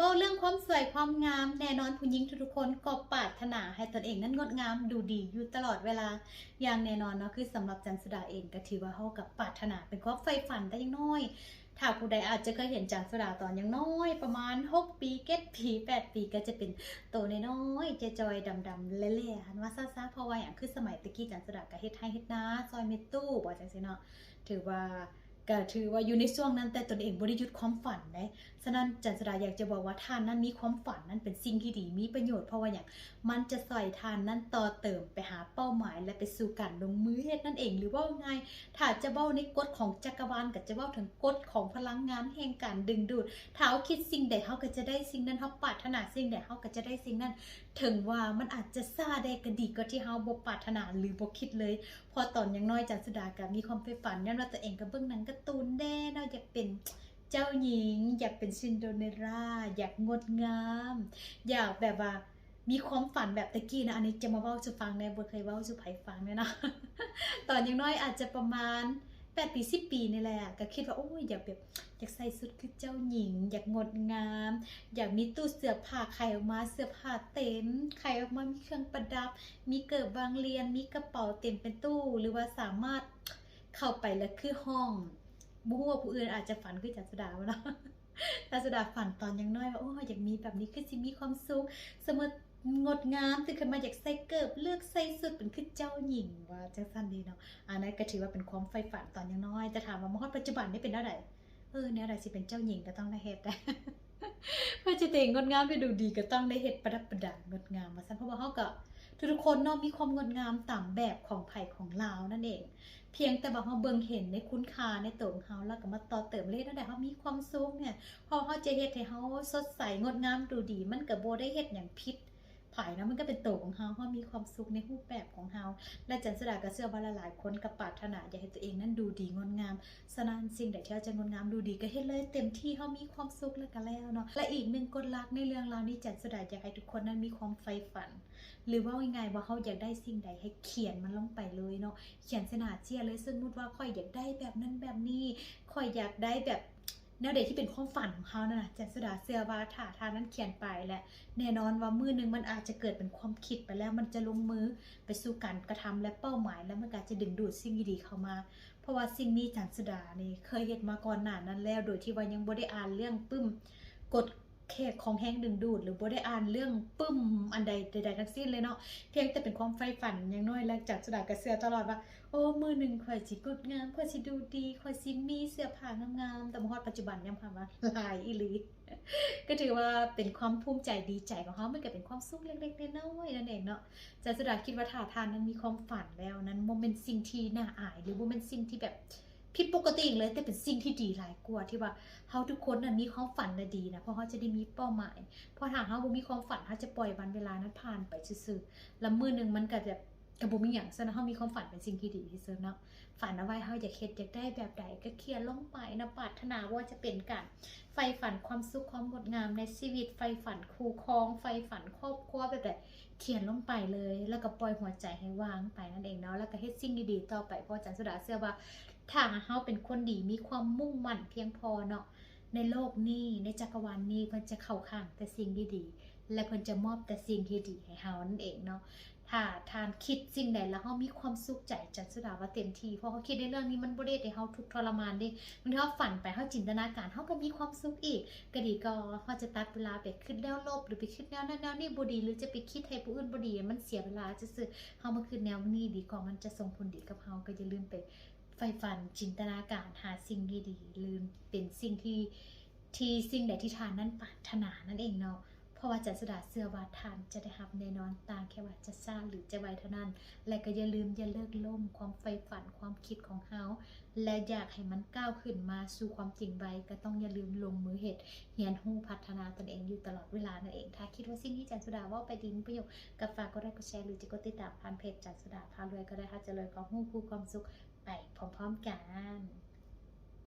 เบ้าเรื่องความสวยความงามแน่นอนผู้หญิงทุกๆคนก็ปรารถนาให้ตนเองนั้นงดงามดูดีอยู่ตลอดเวลาอย่างแน่นอนเนาะคือสำหรับจันสุดาเองก็ถือว่าเฮากับปรารถนาเป็นความใฝ่ฝันแต่ยังน้อย ถ้าผู้ใดอาจจะเคยเห็นจันสุดาตอนยังน้อย ประมาณ 6 ปี7ปี8ปีก็จะเป็นโตนน้อยเจจอยดำๆเละๆหันว่าซ่าๆเพราะว่าอย่างคือสมัยตะกี้จันสุดาก็เฮ็ดให้เฮ็ดนาซอยเมตู้บ่จังซี่เนาะถือว่า ก็ถือว่าอยู่ในช่วงนั้นแต่ตนเองบ่ได้หยุดความฝันเด้ฉะนั้นจันสดาอยากจะบอกว่าทานนั้นมีความฝันนั้นเป็นสิ่งที่ดีมีประโยชน์เพราะว่าอย่างมันจะใส่ทานนั้นต่อเติมไปหาเป้าหมายและไปสู่การลงมือเฮ็ดนั่นเอง หรือว่าไงถ้าจะเบ้าในกฎของจักรวาลก็จะเบ้าถึงกฎของพลังงานแห่งการดึงดูดถ้าเขาคิดสิ่งใดเขาก็จะได้สิ่งนั้นเขาปรารถนาสิ่งใดเขาก็จะได้สิ่งนั้น ถึงว่ามันอาจจะซาได้ก็ดีก็ที่เฮาบ่ปรารถนาหรือบ่คิดเลย พอตอนยังน้อยจันสุดาก็มีความใฝ่ฝันย้อนว่าตัวเองก็เบิ่งนังการ์ตูนแน่เนาะอยากเป็นเจ้าหญิง อยากเป็นซินโดเรล่าอยากงดงาม อยากแบบว่ามีความฝันแบบตะกี้นะ อันนี้จะมาเว้าสู่ฟังในบ่เคยเว้าสู่ไผฟังเลยนะตอนยังน้อยอาจจะประมาณ8ปี10ปีนี่แหละก็คิดว่าโอ้ยอยากแบบอยากใส่ชุดคือเจ้าหญิง อยากงดงาม อยากมีตู้เสื้อผ้าไขออกมาเสื้อผ้าเต็มไขออกมามีเครื่องประดับ มีเกิบบางเรียนมีกระเป๋าเต็มเป็นตู้ หรือว่าสามารถเข้าไปแล้วคือห้อง บูว่าผู้อื่นอาจจะฝันคือจันสุดาเนาะจันสุดาฝันตอนยังน้อยว่าโอ้ยอยากมีแบบนี้คือสิมีความสุขเสมมติงดงามตื่นขึ้นมาอยากใส่เกิบเลือกใส่สุดเป็นคือเจ้าหญิงว่าจังซั่นดีเนาะอันนั้นก็ถือว่าเป็นความใฝ่ฝันตอนยังน้อยแต่ถามว่ามาฮอดปัจจุบันนี่เป็นเท่าใดเออแนวใดสิเป็นเจ้าหญิงก็ต้องได้เฮ็ดได้เพื่อจะแต่งงดงามไปดูดีก็ต้องได้เฮ็ดประดับประดางดงามว่าซั่นเพราะว่าเฮาก็ ทุกๆคนเนาะมีความงดงามตามแบบของไผ่ของลาวนั่นเอง เพียงแต่ว่าเฮาเบิ่งเห็นในคุณค่าในตัวของเขาแล้วก็มาต่อเติมเล่นั่นแหละเขามีความสุขเนี่ยพอเขาจะเฮ็ดให้เฮาสดใสงดงามดูดี มันก็บ่ได้เฮ็ดอย่างผิด ภายนะมันก็เป็นตัวของเฮาเฮามีความสุขในรูปแบบของเฮาและจันสดาก็เชื่อว่าหลายคนก็ปรารถนาอยากให้ตัวเองนั้นดูดีงดงามฉะนั้นสิ่งใดที่เราจะงดงามดูดีก็เฮ็ดเลยเต็มที่เฮามีความสุขแล้วก็แล้วเนาะและอีกหนึ่งกฎลักในเรื่องราวนี้จันสดาอยากให้ทุกคนนั้นมีความใฝ่ฝัน หรือว่าง่ายๆว่าเขาอยากได้สิ่งใดให้เขียนมันลงไปเลยเนาะเขียนสนาเจียเลยซึ่งมุดว่าค่อยอยากได้แบบนั้นแบบนี้ค่อยอยากได้แบบ แนวเดที่เป็นความฝันของเขานะ่ะจันสุดาเสื้อว่าถาทานนั้นเขียนไปและ แน่นอนว่ามือหนึงมันอาจจะเกิดเป็นความคิดไปแล้วมันจะลงมือไปสู่การกระทำและเป้าหมาย แล้วมันก็จะดึงดูดสิ่งดีๆเข้ามา เพราะว่าสิ่งนี้จันสุดานี่เคยเห็นมาก่อนหน้านั้นแล้ว โดยที่ว่ายังบ่ได้อ่านเรื่องปึ้มกฎ แขกของแห้งดึงดูด หรือบ่ได้อ่านเรื่องปึ้มอันใดใดๆทั้งสิ้นเลยเนาะเพียงแต่เป็นความใฝ่ฝันอย่างน้อยและจากสดากระเสือตลอดว่า โอ้มือหนึ่งข่อยสิงดงามข่อยสิดูดีข่อยสิมีเสื้อผ้างามๆแต่มาฮอดปัจจุบันยังค่ะว่าหลายอีหลีก็ถือว่าเป็นความภูมิใจดีใจของเขามันก็เป็นความสุขเล็กๆน้อยๆนั่นเองเนาะจากสดาคิดว่าถาทานนั้นมีความฝันแล้วนั้นโมเมนต์สิ่งที่น่าอาย หรือโมเมนต์สิ่งที่แบบ ผิดปกติอีกเลย แต่เป็นสิ่งที่ดีหลายกว่าที่ว่าเฮาทุกคนน่ะมีความฝันน่ะดีนะเพราะเขาจะได้มีเป้าหมายเพราะถ้าเฮาบ่มีความฝันเฮาจะปล่อยวันเวลานั้นผ่านไปซื่อๆแล้วมือหนึ่งมันก็แบบกระบุมีอย่างซะนะเฮามีความฝันเป็นสิ่งที่ดีที่สุดเนาะฝันเอาไว้เฮาอยากเฮ็ดอยากได้แบบใดก็เขียนลงไปนะปรารถนาว่าจะเป็นการใฝ่ฝันความสุขความงดงามในชีวิตใฝ่ฝันคู่ครองใฝ่ฝันครอบครัวแบบใดเขียนลงไปเลย แล้วก็ปล่อยหัวใจให้ว่างไปนั่นเองเนาะแล้วก็เฮ็ดสิ่งดีๆต่อไปเพราะจันสุดาเชื่อว่า ถ้าเฮาเป็นคนดีมีความมุ่งมั่นเพียงพอเนาะในโลกนี้ในจักรวาลนี้เพิ่นจะเข้าข้างแต่สิ่งดีๆและเพิ่นจะมอบแต่สิ่งที่ดีให้เฮานั่นเองเนาะถ้าทานคิดสิ่งใดแล้วเฮามีความสุขใจจัดสุดาว่าเต็มที่เพราะเขาคิดในเรื่องนี้มันบ่ได้ให้เฮาทุกทรมานด้บางทีเฮาฝันไปเฮาจินตนาการเฮาก็มีความสุขอีกก็ดีก็เฮาจะตัดเวลาไปคิดแนวลบหรือไปคิดแนวนั้นแนวนี้บ่ดีหรือจะไปคิดให้ผู้อื่นบ่ดีมันเสียเวลาจะซื่อเฮามาคิดแนวนี้ดีกว่ามันจะส่งผลดีกับเฮาก็อย่าลืมไป ใฝ่ฝันจินตนาการหาสิ่งดีๆลืมเป็นสิ่งที่ที่สิ่งใดที่ทานนั้นปรารถนานั่นเองเนาะเพราะว่าจันสดาเสื้อวาทานจะได้รับแน่นอนตาแค่ว่าจะสร้างหรือจะไว้เท่านั้น และก็อย่าลืมอย่าเลิกล่มความใฝ่ฝันความคิดของเฮาและอยากให้มันก้าวขึ้นมาสู่ความจริงไว้ก็ต้องอย่าลืมลงมือเหตุเรียนรู้พัฒนาตนเองอยู่ตลอดเวลานั่นเอง ถ้าคิดว่าสิ่งที่จันสุดาว่าไปดีมีประโยชน์ก็ฝากกดไลค์กดแชร์หรือจะกดติดตามผ่านเพจจันสุดาพารวยก็ได้ค่ะจะเลยความรู้คู่ความสุข ไปพร้อมๆกัน